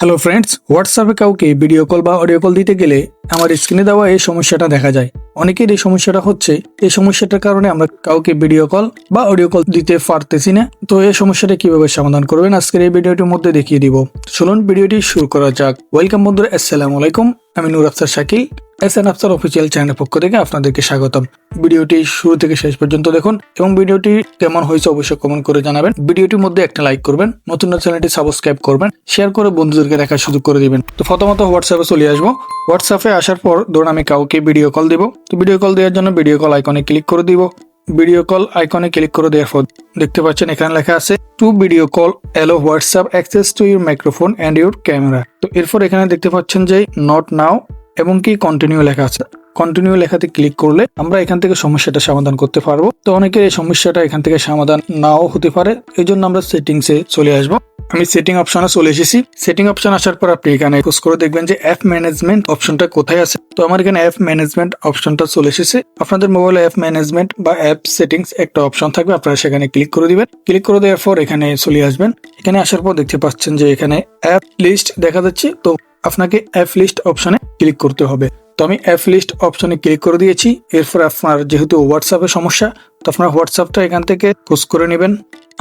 Hello friends হোয়াটসঅ্যাপে কাউকে video call বা অডিও কল দিতে গেলে আমার স্ক্রিনে দেওয়া এই সমস্যাটা দেখা যায়। অনেকের এই সমস্যাটা হচ্ছে, এই সমস্যাটার কারণে আমরা কাউকে ভিডিও কল বা অডিও কল দিতে পারতেছি না। তো এই সমস্যাটা কীভাবে সমাধান করবেন? আজকের এই ভিডিওটির মধ্যে দেখিয়ে দিব। চলুন ভিডিওটি শুরু করা যাক। ওয়েলকাম বন্ধুরা, আসসালামু আলাইকুম। আমি Noor Afsar Shakil, S N Afsar official চ্যানেলের পক্ষ থেকে আপনাদেরকে স্বাগতম। ভিডিওটি শুরু থেকে শেষ পর্যন্ত দেখুন এবং ভিডিওটি কেমন হয়েছে অবশ্যই কমেন্ট করে জানাবেন। ভিডিওটির মধ্যে একটা লাইক করবেন, নতুন চ্যানেলটি সাবস্ক্রাইব করবেন শেয়ার করে বন্ধুদেরকে দেখার সুযোগ করে দিবেন। তো প্রথমত হোয়াটসঅ্যাপে চলে আসব। হোয়াটসঅ্যাপে আসার পর ধরুন আমি কাউকে ভিডিও কল দিব। তো ভিডিও কল দেওয়ার জন্য ভিডিও কল আইকনে ক্লিক করে দিব। ভিডিও কল আইকনে ক্লিক করে দেওয়ার পর দেখতে পাচ্ছেন এখানে লেখা আছে to video call allow WhatsApp access to your microphone and your camera তো এরপর এখানে দেখতে পাচ্ছেন যে নট নাও এবং কি কন্টিনিউ লেখা আছে। কন্টিনিউ লেখাতে ক্লিক করলে আমরা এখান থেকে সমস্যাটা সমাধান করতে পারব। তো অনেকের এই সমস্যাটা এখান থেকে সমাধান নাও হতে পারে। এই জন্য আমরা সেটিংসে চলে আসব। আমি সেটিং অপশনে চলে এসেছি। সেটিং অপশন আসার পর আপনি এখানে খোঁজ করে দেখবেন যে অ্যাপ ম্যানেজমেন্ট অপশনটা কোথায় আছে। তো আমার এখানে অ্যাপ ম্যানেজমেন্ট অপশনটা চলে এসেছে। আপনাদের মোবাইলে অ্যাপ ম্যানেজমেন্ট বা অ্যাপ সেটিংস একটা অপশন থাকবে। আপনারা সেখানে ক্লিক করে দিবেন। ক্লিক করে দেওয়ার পর এখানে চলে আসবেন। এখানে আসার পর দেখতে পাচ্ছেন যে এখানে অ্যাপ লিস্ট দেখা যাচ্ছে। তো আপনাকে অ্যাপ লিস্ট অপশনে ক্লিক করতে হবে। তো আমি অ্যাপ লিস্ট অপশনে ক্লিক করে দিয়েছি। এরপর আপনার যেহেতু হোয়াটসঅ্যাপের সমস্যা, তো আপনার হোয়াটসঅ্যাপটা এখান থেকে খোঁজ করে নেবেন।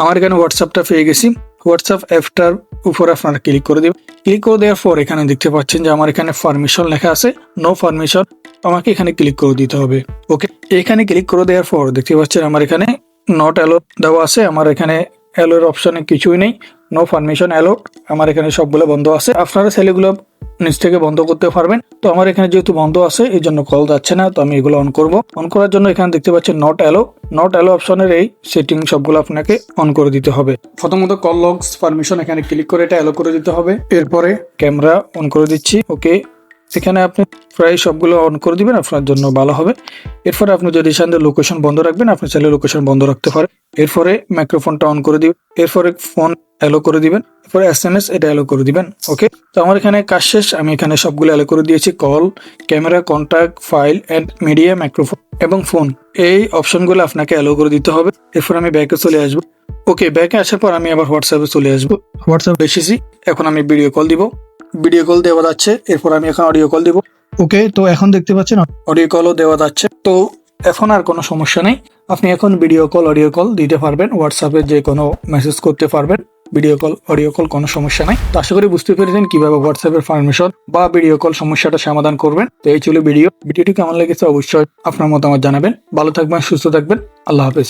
আমার এখানে হোয়াটসঅ্যাপটা পেয়ে গেছি। হোয়াটসঅ্যাপ অ্যাপটার উপর আপনারা ক্লিক করে দেবেন। ক্লিক করে দেওয়ার পর এখানে দেখতে পাচ্ছেন যে আমার এখানে পারমিশন লেখা আছে। নো পারমিশন আমাকে এখানে ক্লিক করে দিতে হবে। ওকে এখানে ক্লিক করে দেওয়ার পর দেখতে পাচ্ছেন আমার এখানে নট অ্যালো দেওয়া আছে। আমার এখানে অ্যালোর অপশনে কিছুই নেই। নো পারমিশন অ্যালো আমার এখানে সবগুলো বন্ধ আছে। আপনারা ছেলেগুলো নিচ থেকে বন্ধ করতে পারবেন। তো আমার এখানে যেহেতু বন্ধ আছে, এই জন্য কল যাচ্ছে না, তো আমি এগুলো অন করব। অন করার জন্য এখানে দেখতে পাচ্ছেন নট অ্যালো নট অ্যালো অপশনের এই সেটিং সবগুলো আপনাকে অন করে দিতে হবে। প্রথমত কল লগস পারমিশন এখানে ক্লিক করে এটা অ্যালো করে দিতে হবে। এরপরে ক্যামেরা অন করে দিচ্ছি ওকে এখানে আপনি প্রায় সবগুলো অন করে দিবেন, আপনার জন্য ভালো হবে। এরপরে আপনি যদি চান লোকেশন বন্ধ রাখবেন, আপনি চাইলে লোকেশন বন্ধ রাখতে পারেন। এরপরে মাইক্রোফোনটা অন করে দিবেন। এরপরে ফোন অ্যালো করে দিবেন। এরপরে এস এম এস এটা অ্যালো করে দিবেন। ওকে তো আমার এখানে কাজ শেষ। আমি এখানে সবগুলো অ্যালো করে দিয়েছি। Call camera contact file and media microphone এবং ফোন এই অপশনগুলো আপনাকে অ্যালো করে দিতে হবে। এরপর আমি ব্যাকে চলে আসব। ওকে ব্যাকে আসার পর আমি আবার হোয়াটসঅ্যাপে চলে আসব। হোয়াটসঅ্যাপ এসেছি। এখন আমি ভিডিও কল দিব। ভিডিও কল দেওয়া যাচ্ছে। এরপর আমি এখন অডিও কল দিব। ওকে তো এখন দেখতে পাচ্ছেন অডিও কলও দেওয়া যাচ্ছে। তো এখন আর কোনো সমস্যা নেই। আপনি এখন ভিডিও কল অডিও কল দিতে পারবেন। হোয়াটসঅ্যাপে যে কোনো মেসেজ করতে পারবেন। ভিডিও কল অডিও কল কোনো সমস্যা নাই। তো আশা করি বুঝতে পেরেছেন কীভাবে হোয়াটসঅ্যাপের পারমিশন বা ভিডিও কল সমস্যাটা সমাধান করবেন। তো এই ছিল ভিডিও ভিডিওটি কেমন লেগেছে অবশ্যই আপনার মতামত জানাবেন। ভালো থাকবেন, সুস্থ থাকবেন। আল্লাহ হাফেজ।